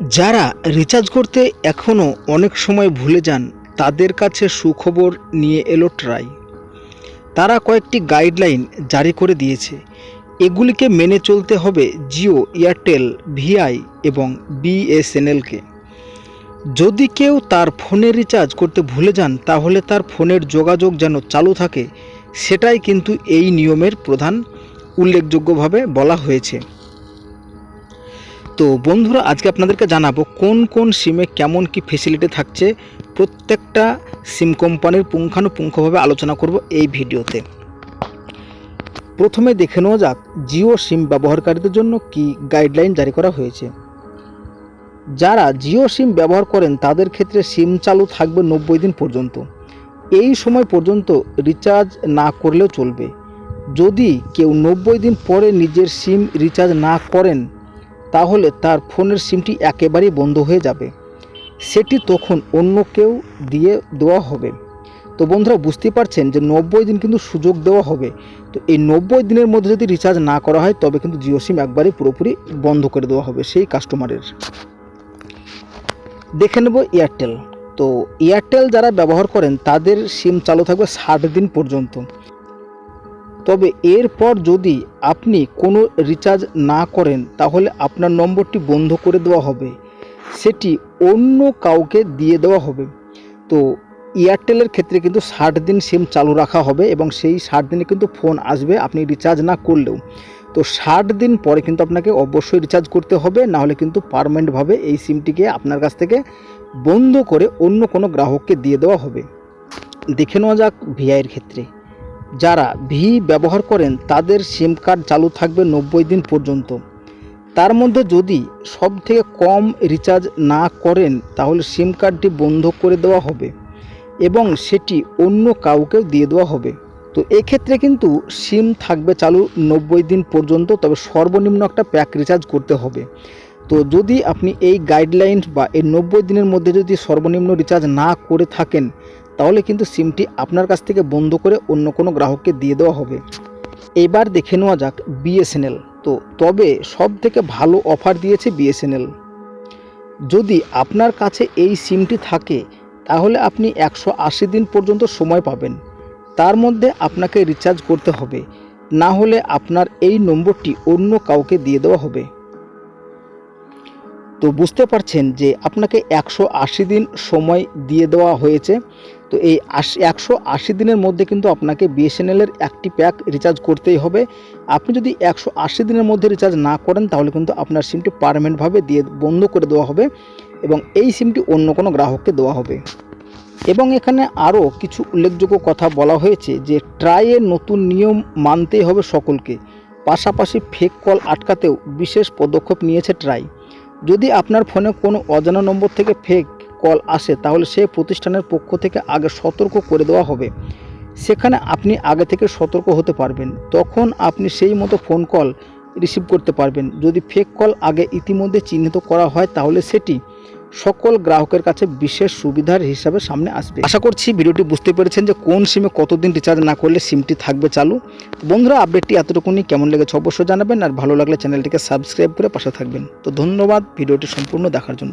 যারা রিচার্জ করতে এখনও অনেক সময় ভুলে যান, তাদের কাছে সুখবর নিয়ে এলো ট্রাই তারা কয়েকটি গাইডলাইন জারি করে দিয়েছে। এগুলিকে মেনে চলতে হবে জিও এয়ারটেল ভিআই এবং বিএসএনএলকে যদি কেউ তার ফোনে রিচার্জ করতে ভুলে যান, তাহলে তার ফোনের যোগাযোগ যেন চালু থাকে, সেটাই কিন্তু এই নিয়মের প্রধান উল্লেখযোগ্যভাবে বলা হয়েছে। তো বন্ধুরা, আজকে আপনাদেরকে জানাব কোন কোন সিমে কেমন কি ফেসিলিটি থাকছে। প্রত্যেকটা সিম কোম্পানির পুঙ্খানুপুঙ্খভাবে আলোচনা করব এই ভিডিওতে। প্রথমে দেখে নেওয়া যাক, জিও সিম ব্যবহারকারীদের জন্য কি গাইডলাইন জারি করা হয়েছে। যারা জিও সিম ব্যবহার করেন, তাদের ক্ষেত্রে সিম চালু থাকবে নব্বই দিন পর্যন্ত। এই সময় পর্যন্ত রিচার্জ না করলেও চলবে। যদি কেউ নব্বই দিন পরে নিজের সিম রিচার্জ না করেন তাহলে তার ফোনের সিমটি একেবারেই বন্ধ হয়ে যাবে। সেটি তখন অন্য কেউ দিয়ে দেওয়া হবে। তো বন্ধুরা বুঝতে পারছেন যে নব্বই দিন কিন্তু সুযোগ দেওয়া হবে। তো এই নব্বই দিনের মধ্যে যদি রিচার্জ না করা হয়, তবে কিন্তু জিও সিম একবারেই পুরোপুরি বন্ধ করে দেওয়া হবে সেই কাস্টমারের দেখে নেব এয়ারটেল তো এয়ারটেল যারা ব্যবহার করেন, তাদের সিম চালু থাকবে ষাট দিন পর্যন্ত। তবে এরপর যদি আপনি কোনো রিচার্জ না করেন, তাহলে আপনার নম্বরটি বন্ধ করে দেওয়া হবে। সেটি অন্য কাউকে দিয়ে দেওয়া হবে। তো এয়ারটেলের ক্ষেত্রে কিন্তু ষাট দিন সিম চালু রাখা হবে এবং সেই ষাট দিনে কিন্তু ফোন আসবে আপনি রিচার্জ না করলেও। তো ষাট দিন পরে কিন্তু আপনাকে অবশ্যই রিচার্জ করতে হবে নাহলে কিন্তু পারমানেন্টভাবে এই সিমটিকে আপনার কাছ থেকে বন্ধ করে অন্য কোনো গ্রাহককে দিয়ে দেওয়া হবে। দেখে নেওয়া যাক ভিআইয়ের ক্ষেত্রে। যারা ভি ব্যবহার করেন তাদের সিম কার্ড চালু থাকবে নব্বই দিন পর্যন্ত। তার মধ্যে যদি সব থেকে কম রিচার্জ না করেন, তাহলে সিম কার্ডটি বন্ধ করে দেওয়া হবে এবং সেটি অন্য কাউকে দিয়ে দেওয়া হবে। তো এক্ষেত্রে কিন্তু সিম থাকবে চালু নব্বই দিন পর্যন্ত, তবে সর্বনিম্ন একটা প্যাক রিচার্জ করতে হবে। তো যদি আপনি এই গাইডলাইন বা এই নব্বই দিনের মধ্যে যদি সর্বনিম্ন রিচার্জ না করে থাকেন তাহলে কিন্তু সিমটি আপনার কাছ থেকে বন্ধ করে অন্য কোনো গ্রাহককে দিয়ে দেওয়া হবে। এবার দেখে নেওয়া যাক বিএসএনএল। তো তবে সব থেকে ভালো অফার দিয়েছে বিএসএনএল। যদি আপনার কাছে এই সিমটি থাকে, তাহলে আপনি একশো আশি দিন পর্যন্ত সময় পাবেন। তার মধ্যে আপনাকে রিচার্জ করতে হবে। না হলে আপনার এই নম্বরটি অন্য কাউকে দিয়ে দেওয়া হবে। তো বুঝতে পারছেন যে আপনাকে একশো আশি দিন সময় দিয়ে দেওয়া হয়েছে। তো এই আশি, একশো আশি দিনের মধ্যে কিন্তু আপনাকে বিএসএনএলের একটি প্যাক রিচার্জ করতেই হবে। আপনি যদি একশো আশি দিনের মধ্যে রিচার্জ না করেন, তাহলে কিন্তু আপনার সিমটি পারমানেন্টভাবে দিয়ে বন্ধ করে দেওয়া হবে এবং এই সিমটি অন্য কোনো গ্রাহককে দেওয়া হবে। এবং এখানে আরও কিছু উল্লেখযোগ্য কথা বলা হয়েছে যে ট্রাইয়ের নতুন নিয়ম মানতেই হবে সকলকে। পাশাপাশি ফেক কল আটকাতেও বিশেষ পদক্ষেপ নিয়েছে ট্রাই যদি আপনার ফোনে কোনো অজানা নম্বর থেকে ফেক কল আসে, তাহলে সেই প্রতিষ্ঠানের পক্ষ থেকে আগে সতর্ক করে দেওয়া হবে। সেখানে আপনি আগে থেকে সতর্ক হতে পারবেন। তখন আপনি সেই মতো ফোন কল রিসিভ করতে পারবেন। যদি ফেক কল আগে ইতিমধ্যে চিহ্নিত করা হয়, তাহলে সেটি সকল গ্রাহকের কাছে বিশেষ সুবিধার হিসাবে সামনে আসবে। আশা করছি ভিডিওটি বুঝতে পেরেছেন যে কোন সিমে কতদিন রিচার্জ না করলে সিমটি থাকবে চালু। বন্ধুরা আপডেটটি এতটুকুনি। কেমন লেগেছে অবশ্যই জানাবেন। আর ভালো লাগলে চ্যানেলটিকে সাবস্ক্রাইব করে পাশে থাকবেন। তো ধন্যবাদ ভিডিওটি সম্পূর্ণ দেখার জন্য।